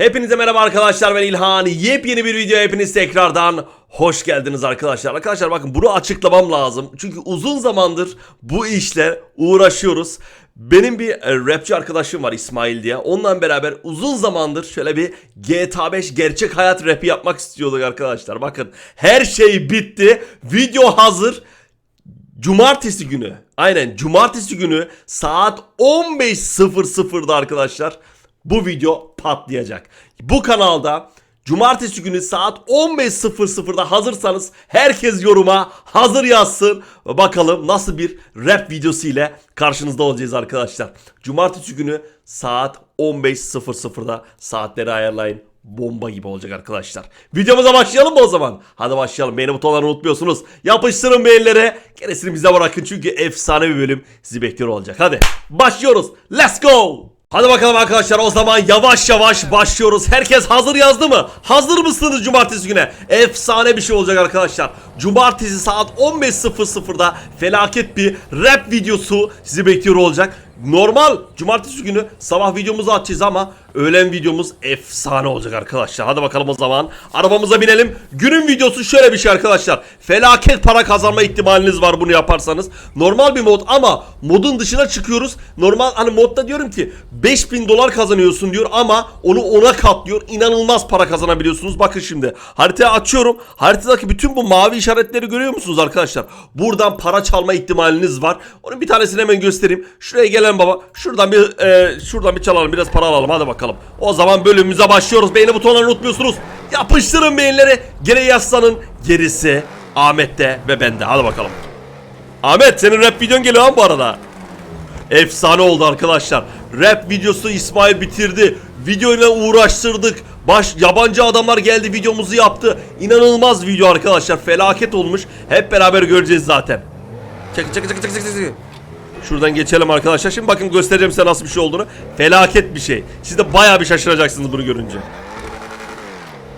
Hepinize merhaba arkadaşlar ben İlhan. Yepyeni bir video hepiniz tekrardan hoş geldiniz arkadaşlar. Arkadaşlar bakın bunu açıklamam lazım. Çünkü uzun zamandır bu işle uğraşıyoruz. Benim bir e, rapçi arkadaşım var İsmail diye. Onunla beraber uzun zamandır şöyle bir GTA 5 gerçek hayat rapi yapmak istiyorduk arkadaşlar. Bakın her şey bitti. Video hazır. Cumartesi günü aynen cumartesi günü saat 15.00'da arkadaşlar bu video patlayacak. Bu kanalda cumartesi günü saat 15.00'da hazırsanız herkes yoruma hazır yazsın. Bakalım nasıl bir rap videosu ile karşınızda olacağız arkadaşlar. Cumartesi günü saat 15.00'da saatleri ayarlayın bomba gibi olacak arkadaşlar. Videomuza başlayalım mı o zaman? Hadi başlayalım. Beğeni butonlarını unutmuyorsunuz. Yapıştırın beğenilere. Gerisini bize bırakın çünkü efsane bir bölüm sizi bekliyor olacak. Hadi başlıyoruz. Let's go. Hadi bakalım arkadaşlar o zaman yavaş yavaş başlıyoruz. Herkes hazır yazdı mı? Hazır mısınız cumartesi güne? Efsane bir şey olacak arkadaşlar. Cumartesi saat 15.00'da felaket bir rap videosu sizi bekliyor olacak. Normal cumartesi günü sabah videomuzu atacağız ama öğlen videomuz efsane olacak arkadaşlar. Hadi bakalım o zaman arabamıza binelim. Günün videosu şöyle bir şey arkadaşlar. Felaket para kazanma ihtimaliniz var bunu yaparsanız. Normal bir mod ama modun dışına çıkıyoruz. Normal hani modda diyorum ki 5000 dolar kazanıyorsun diyor ama onu ona katlıyor. İnanılmaz para kazanabiliyorsunuz. Bakın şimdi haritayı açıyorum. Haritadaki bütün bu mavi işaretleri görüyor musunuz arkadaşlar? Buradan para çalma ihtimaliniz var. Onun bir tanesini hemen göstereyim. Şuraya gelen baba. Şuradan bir e, şuradan bir çalalım. Biraz para alalım. Hadi bakalım. O zaman bölümümüze başlıyoruz. Beğeni butonlarını unutmuyorsunuz. Yapıştırın beğenileri. Geri yaslanın. Gerisi Ahmet'te ve bende. Hadi bakalım. Ahmet senin rap videon geliyor lan bu arada. Efsane oldu arkadaşlar. Rap videosu İsmail bitirdi. Videoyla uğraştırdık. Baş yabancı adamlar geldi videomuzu yaptı. İnanılmaz video arkadaşlar. Felaket olmuş. Hep beraber göreceğiz zaten. Çek çek çek çek çek çek. Şuradan geçelim arkadaşlar. Şimdi bakın göstereceğim size nasıl bir şey olduğunu. Felaket bir şey. Siz de bayağı bir şaşıracaksınız bunu görünce.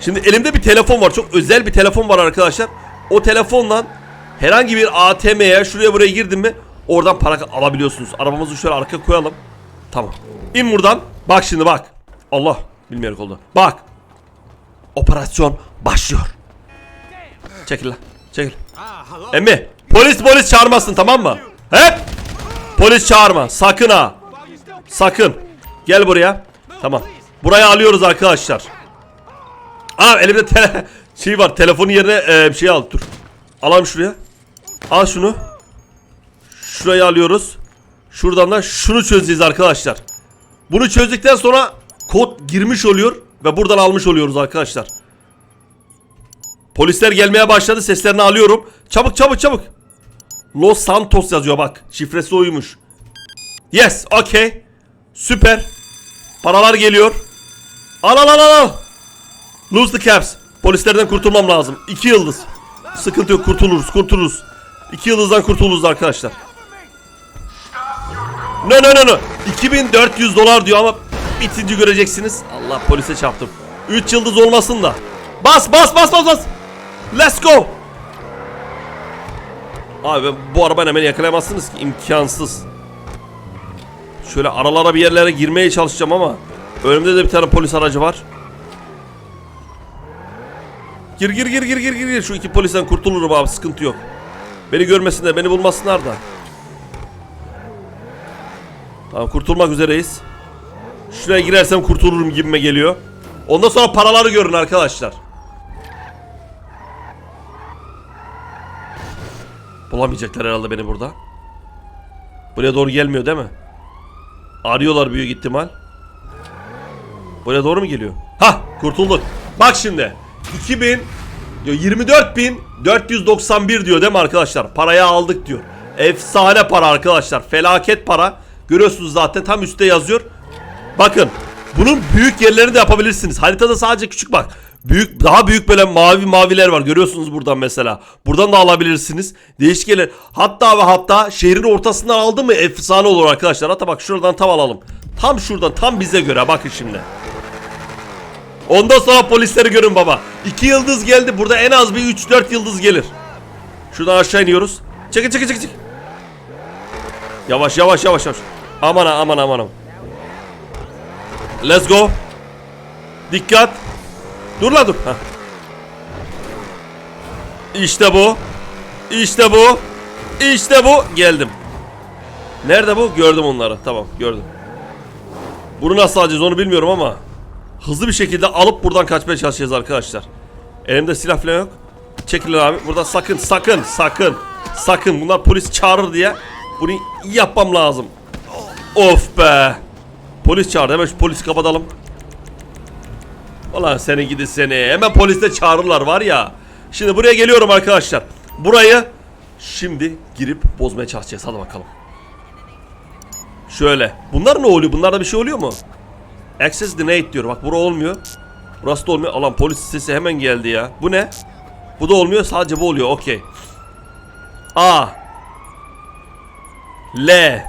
Şimdi elimde bir telefon var. Çok özel bir telefon var arkadaşlar. O telefonla herhangi bir ATM'ye şuraya buraya girdim mi oradan para alabiliyorsunuz. Arabamızı şöyle arka koyalım. Tamam. İn buradan. Bak şimdi bak. Allah. Bilmiyorum oldu. Bak. Operasyon başlıyor. Çekil lan. Çekil. Emmi. Polis polis çağırmasın tamam mı? Hep. Polis çağırma. Sakın ha. Sakın. Gel buraya. Tamam. Burayı alıyoruz arkadaşlar. Aa elimde tele şey var. Telefonun yerine e, bir şey al. Dur. Alalım şuraya. Al şunu. Şurayı alıyoruz. Şuradan da şunu çözeceğiz arkadaşlar. Bunu çözdükten sonra kod girmiş oluyor ve buradan almış oluyoruz arkadaşlar. Polisler gelmeye başladı. Seslerini alıyorum. Çabuk çabuk çabuk. Los Santos yazıyor bak. Şifresi oymuş. Yes, okay. Süper. Paralar geliyor. Al al al al. Lose the caps. Polislerden kurtulmam lazım. İki yıldız. Sıkıntı yok kurtuluruz kurtuluruz. İki yıldızdan kurtuluruz arkadaşlar. No no no no. 2400 dolar diyor ama bitince göreceksiniz. Allah polise çarptım. 3 yıldız olmasın da. Bas bas bas bas bas. Let's go. Abi bu arabayı hemen yakalayamazsınız ki imkansız. Şöyle aralara bir yerlere girmeye çalışacağım ama önümde de bir tane polis aracı var. Gir gir gir gir gir gir. Şu iki polisten kurtulurum abi sıkıntı yok. Beni görmesinler beni bulmasınlar da. Tamam kurtulmak üzereyiz. Şuraya girersem kurtulurum gibime geliyor. Ondan sonra paraları görün arkadaşlar. Bulamayacaklar herhalde beni burada. Buraya doğru gelmiyor değil mi? Arıyorlar büyük ihtimal. Buraya doğru mu geliyor? Ha kurtulduk. Bak şimdi. 2000 diyor 24.491 diyor değil mi arkadaşlar? Parayı aldık diyor. Efsane para arkadaşlar. Felaket para. Görüyorsunuz zaten tam üstte yazıyor. Bakın. Bunun büyük yerlerini de yapabilirsiniz. Haritada sadece küçük bak. Büyük daha büyük böyle mavi maviler var. Görüyorsunuz buradan mesela. Buradan da alabilirsiniz. Değişik yerler. Hatta ve hatta şehrin ortasından aldı mı efsane olur arkadaşlar. Hatta bak şuradan tam alalım. Tam şuradan tam bize göre bakın şimdi. Ondan sonra polisleri görün baba. 2 yıldız geldi. Burada en az bir 3-4 yıldız gelir. Şuradan aşağı iniyoruz. Çekil çekil. çekil. Yavaş yavaş yavaş yavaş. Aman aman aman aman. Let's go. Dikkat. Dur lan dur. Heh. İşte bu. İşte bu. İşte bu. Geldim. Nerede bu? Gördüm onları. Tamam gördüm. Bunu nasıl alacağız onu bilmiyorum ama hızlı bir şekilde alıp buradan kaçmaya çalışacağız arkadaşlar. Elimde silah falan yok. Çekilin abi. Burada sakın sakın sakın sakın bunlar polis çağırır diye bunu yapmam lazım. Of be. Polis çağırdı. Hemen şu polisi kapatalım. Ulan seni gidi seni. Hemen polis de çağırırlar var ya. Şimdi buraya geliyorum arkadaşlar. Burayı şimdi girip bozmaya çalışacağız. Hadi bakalım. Şöyle. Bunlar ne oluyor? Bunlarda bir şey oluyor mu? Access denied diyor. Bak bura olmuyor. Burası da olmuyor. Alan polis sesi hemen geldi ya. Bu ne? Bu da olmuyor. Sadece bu oluyor. Okey. A. L.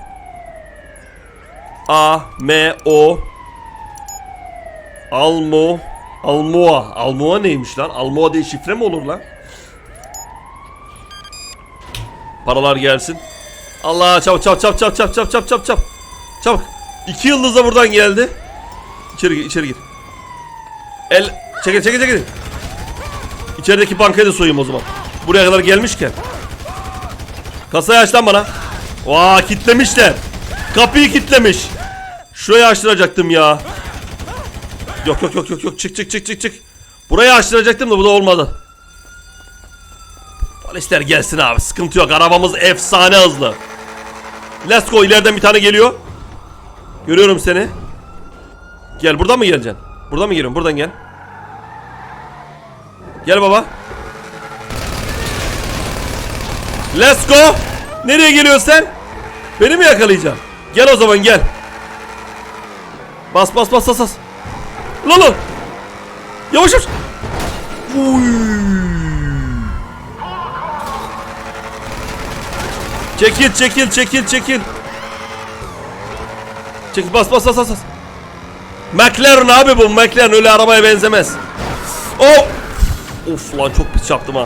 A. M. O. Almo. Almoa. Almoa neymiş lan? Almoa diye şifre mi olur lan? Paralar gelsin. Allah çabuk çabuk çabuk çabuk çabuk çabuk çabuk çabuk çabuk. Çabuk. İki yıldız da buradan geldi. İçeri gir, içeri gir. El çekil çekil çekil. İçerideki bankayı da soyayım o zaman. Buraya kadar gelmişken. Kasayı aç lan bana. Vaa kitlemişler. Kapıyı kitlemiş. Şurayı açtıracaktım ya. Yok yok yok yok yok çık çık çık çık çık. Burayı açtıracaktım da bu da olmadı. Polisler gelsin abi sıkıntı yok arabamız efsane hızlı. Let's go ileriden bir tane geliyor. Görüyorum seni. Gel buradan mı geleceksin? Buradan mı geliyorsun? Buradan gel. Gel baba. Let's go. Nereye geliyorsun sen? Beni mi yakalayacaksın? Gel o zaman gel. Bas bas bas bas bas. Lan lan. Yavaş yavaş. Uy. Çekil çekil çekil çekil. Çekil bas bas bas bas. bas. McLaren abi bu McLaren öyle arabaya benzemez. Oh! Of lan çok pis çarptım ha.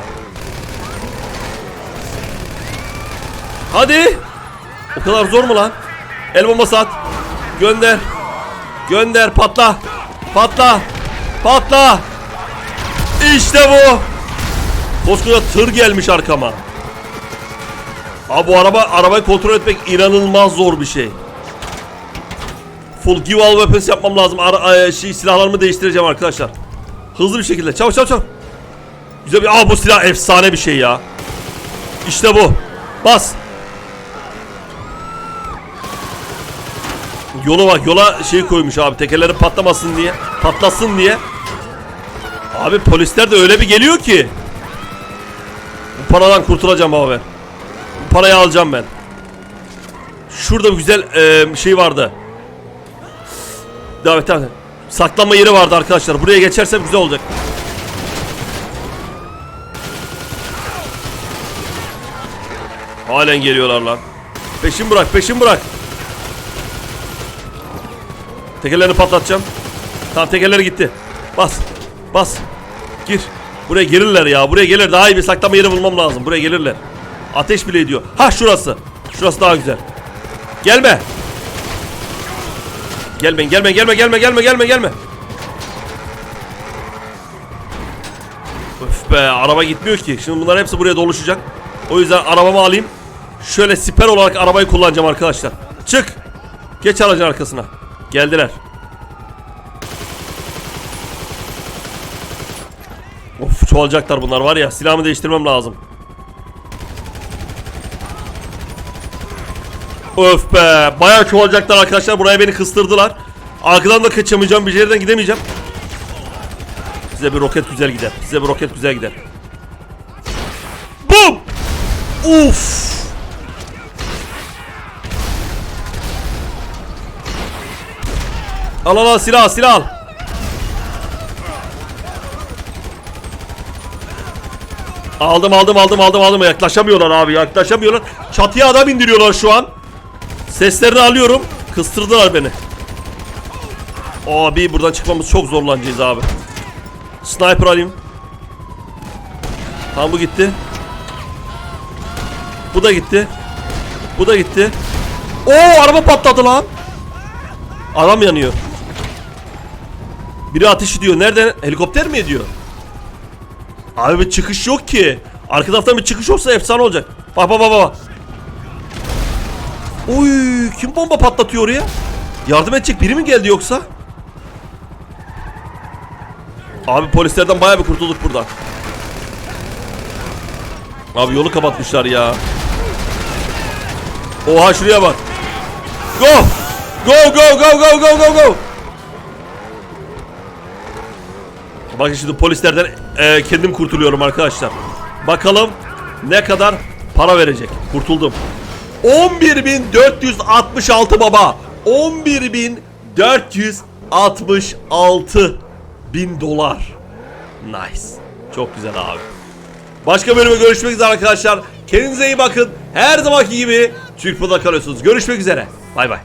Hadi. O kadar zor mu lan? El bombası at. Gönder. Gönder patla. Patla. Patla. İşte bu. Koskoca tır gelmiş arkama. Abi bu araba arabayı kontrol etmek inanılmaz zor bir şey. Full give all weapons yapmam lazım. Ara, e, şey, silahlarımı değiştireceğim arkadaşlar. Hızlı bir şekilde. Çabuk çabuk çabuk. Güzel bir... Aa bu silah efsane bir şey ya. İşte bu. Bas. Yola bak yola şey koymuş abi tekerleri patlamasın diye. Patlasın diye. Abi polisler de öyle bir geliyor ki. Bu paradan kurtulacağım abi. Bu parayı alacağım ben. Şurada bir güzel e, şey vardı. Devam et devam et. Saklanma yeri vardı arkadaşlar. Buraya geçersem güzel olacak. Halen geliyorlar lan. Peşin bırak, peşin bırak. Tekerlerini patlatacağım. Tamam tekerleri gitti. Bas. Bas. Gir. Buraya gelirler ya. Buraya gelir. Daha iyi bir saklama yeri bulmam lazım. Buraya gelirler. Ateş bile ediyor. Ha şurası. Şurası daha güzel. Gelme. Gelme, gelme, gelme, gelme, gelme, gelme, gelme. Öf be, araba gitmiyor ki. Şimdi bunların hepsi buraya doluşacak. O yüzden arabamı alayım. Şöyle siper olarak arabayı kullanacağım arkadaşlar. Çık. Geç aracın arkasına. Geldiler. Of çoğalacaklar bunlar var ya. Silahımı değiştirmem lazım. Öf be. Bayağı çoğalacaklar arkadaşlar. Buraya beni kıstırdılar. Arkadan da kaçamayacağım. Bir yerden gidemeyeceğim. Size bir roket güzel gider. Size bir roket güzel gider. Bum! Uf! Al al al silah silah al. Aldım aldım aldım aldım aldım yaklaşamıyorlar abi yaklaşamıyorlar. Çatıya adam indiriyorlar şu an. Seslerini alıyorum. Kıstırdılar beni. Abi buradan çıkmamız çok zorlanacağız abi. Sniper alayım. Tamam bu gitti. Bu da gitti. Bu da gitti. Oo araba patladı lan. Adam yanıyor. Biri ateş ediyor. Nereden? Helikopter mi ediyor? Abi bir çıkış yok ki. Arka taraftan bir çıkış olsa efsane olacak. Bak bak bak bak. Oy kim bomba patlatıyor oraya? Yardım edecek biri mi geldi yoksa? Abi polislerden bayağı bir kurtulduk buradan. Abi yolu kapatmışlar ya. Oha şuraya bak. Go! Go go go go go go go! Bakın şimdi polislerden e, kendim kurtuluyorum arkadaşlar. Bakalım ne kadar para verecek. Kurtuldum. 11.466 baba. 11.466 bin dolar. Nice. Çok güzel abi. Başka bölüme görüşmek üzere arkadaşlar. Kendinize iyi bakın. Her zamanki gibi Türk kalıyorsunuz. Görüşmek üzere. Bay bay.